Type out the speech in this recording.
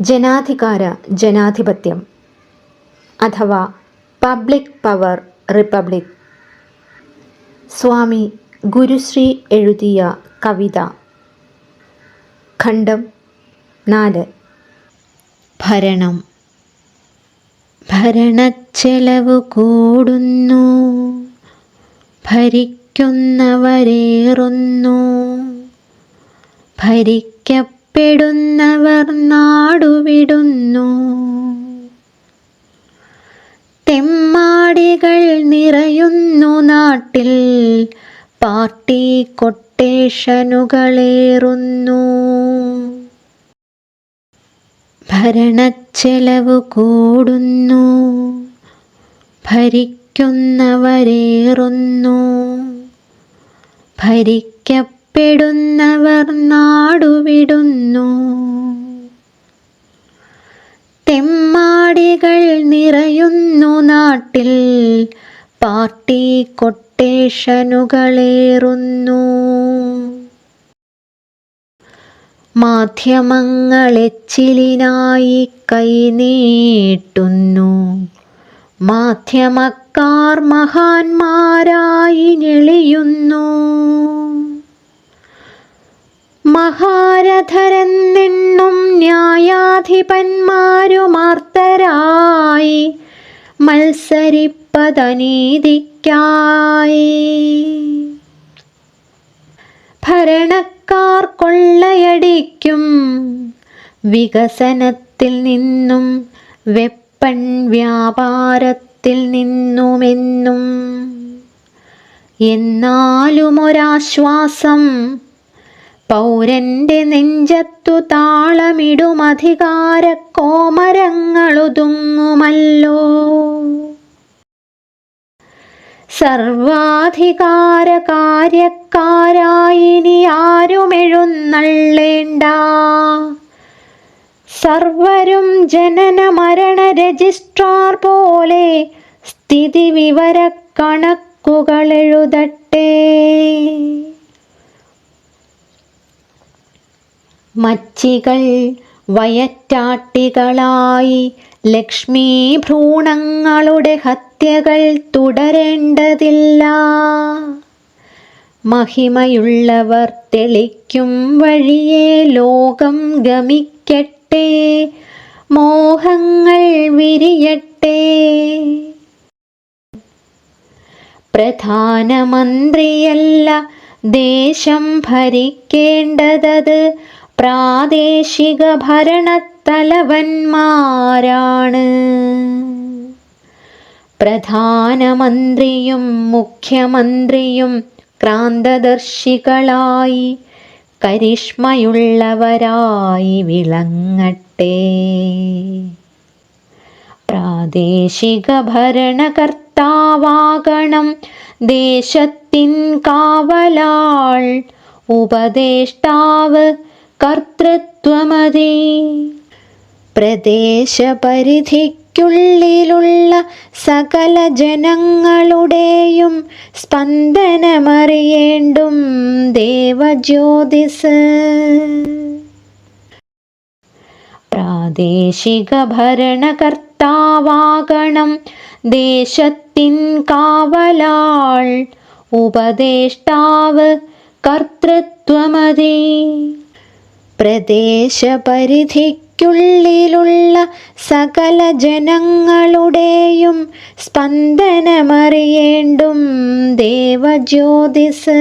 ജനാധികാര ജനാധിപത്യം അഥവാ public power republic. Swami Gurushree എഴുതിയ കവിത. ഖണ്ഡം നാല്. ഭരണം. ഭരണച്ചെലവ് കൂടുന്നു. ഭരിക്കുന്നവരേറുന്നു. ഭരിക്കപ്പെടുന്നവർ നാടുവിടുന്നു. തെമ്മാടികൾ നിറയുന്നു നാട്ടിൽ. പാർട്ടി കൊട്ടേഷനുകളേറുന്നു. ഭരണച്ചെലവ് കൂടുന്നു. ഭരിക്കുന്നവരേറുന്നു. ഭരിക്കപ്പെടുന്നവർ നാടുവിടുന്നു തെമ്മാടികൾ നിറയുന്നു നാട്ടിൽ പാർട്ടി കൊട്ടേഷനുകളേറുന്നു. മാധ്യമങ്ങളെച്ചിലിനായി കൈനീട്ടുന്നു മാധ്യമക്കാർ മഹാന്മാരായി ഞെളിയുന്നു. മഹാരഥരെന്നെണ്ണും ന്യായാധിപന്മാരുമാർത്തരായി മത്സരിപ്പതനീതിക്കായി. ഭരണക്കാർ കൊള്ളയടിക്കും. വികസനത്തിൽ നിന്നും വെപ്പൺ വ്യാപാരത്തിൽ നിന്നുമെന്നും. എന്നാലും ഒരാശ്വാസം പൗരന്റെ നെഞ്ചത്തു താളമിടുമധികാര കോമരങ്ങളുതുങ്ങുമല്ലോ സർവാധികാര കാര്യക്കാരായിനി ആരുമെഴുന്നള്ളേണ്ട. സർവരും ജനന മരണ രജിസ്ട്രാർ പോലെ സ്ഥിതി വിവര കണക്കുകൾ മച്ചികൾ വയറ്റാട്ടികളായി ലക്ഷ്മി ഭ്രൂണങ്ങളുടെ ഹത്യകൾ തുടരേണ്ടതില്ല. മഹിമയുള്ളവർ തെളിക്കും വഴിയെ ലോകം ഗമിക്കട്ടെ മോഹങ്ങൾ വിരിയട്ടെ. പ്രധാനമന്ത്രിയല്ല ദേശം ഭരിക്കേണ്ടതത് പ്രാദേശിക ഭരണത്തലവന്മാരാണ് പ്രധാനമന്ത്രിയും മുഖ്യമന്ത്രിയും ക്രാന്തദർശികളായി കരിഷ്മയുള്ളവരായി വിളങ്ങട്ടെ. പ്രാദേശിക ഭരണകർത്താവാകണം ദേശത്തിൻ കാവലാൾ ഉപദേഷ്ടാവ് കർത്തൃത്വമതി. പ്രദേശപരിധിക്കുള്ളിലുള്ള സകല ജനങ്ങളുടെയും സ്പന്ദനമറിയേണ്ടും ദേവജ്യോതിസ്. പ്രാദേശിക ഭരണകർത്താവാകണം ദേശത്തിൻ കാവലാൾ ഉപദേഷ്ടാവ് കർത്തൃത്വമതി. പ്രദേശപരിധിക്കുള്ളിലുള്ള സകല ജനങ്ങളുടെയും സ്പന്ദനമറിയേണ്ടും ദേവജ്യോതിസ്.